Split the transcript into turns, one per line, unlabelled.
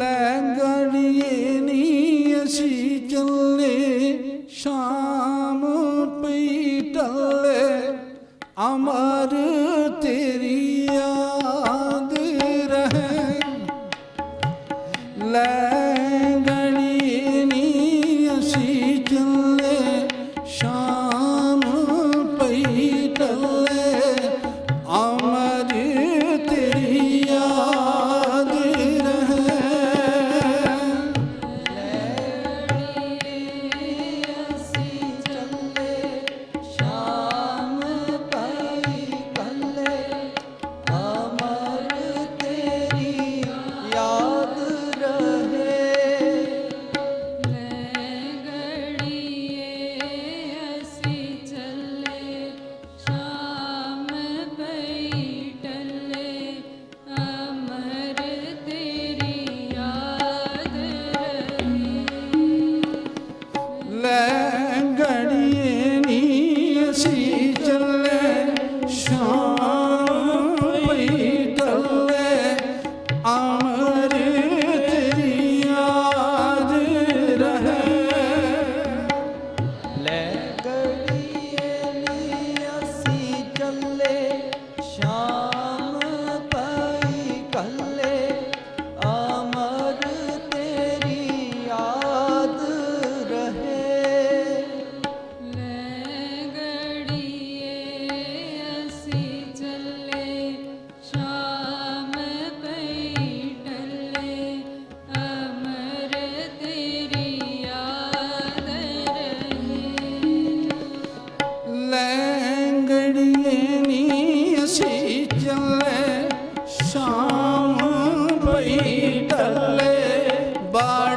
ലഗടിയെ നീയശി ചൊല്ലേ ശ്യാമ പെയ്തല്ലേ അമരേ ஏவ bar.